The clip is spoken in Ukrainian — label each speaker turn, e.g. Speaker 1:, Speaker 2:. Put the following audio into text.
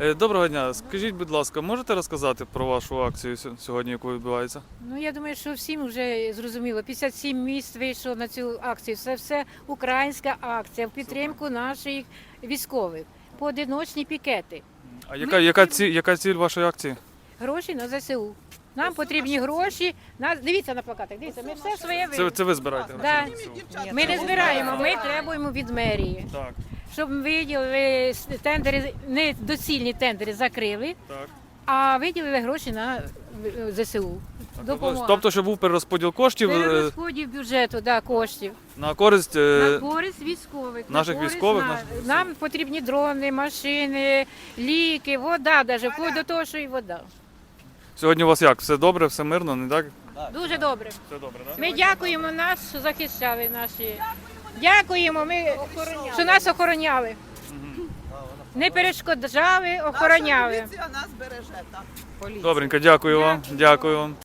Speaker 1: Е, Доброго дня. Скажіть, будь ласка, можете розказати про вашу акцію сьогодні, яку відбувається?
Speaker 2: Ну я думаю, що всім вже зрозуміло. 57 міст вийшло на цю акцію. Це все українська акція в підтримку наших військових. Поодиночні пікети.
Speaker 1: А яка, яка, ці, яка ціль вашої акції?
Speaker 2: Гроші на ЗСУ. Нам потрібні гроші. На дивіться на плакатах. Дивіться, ми все своє
Speaker 1: Це, це ви збираєте?
Speaker 2: Да. Ми не збираємо, ми требуємо від мерії,
Speaker 1: Так,
Speaker 2: щоб виділили тендери, недоцільні тендери закрили,
Speaker 1: так.
Speaker 2: а виділили гроші на ЗСУ.
Speaker 1: Тобто,
Speaker 2: Допомога.
Speaker 1: тобто, щоб був перерозподіл коштів е,
Speaker 2: Перерозходів бюджету, да, коштів.
Speaker 1: на користь е,
Speaker 2: На користь військових. на
Speaker 1: наших
Speaker 2: користь
Speaker 1: військових,
Speaker 2: на-
Speaker 1: наших-
Speaker 2: Нам потрібні дрони, машини, ліки, вода, навіть вплоть до того, що і вода.
Speaker 1: сьогодні у вас як? Все добре, все мирно, не так?
Speaker 2: Дуже добре.
Speaker 1: Все добре, так?
Speaker 2: Ми дякуємо нас, що захищали наші. Дякуємо, ми, що нас охороняли. Не перешкоджали, охороняли.
Speaker 3: Поліція нас береже так.
Speaker 1: Добренько, дякую вам. Дякую вам.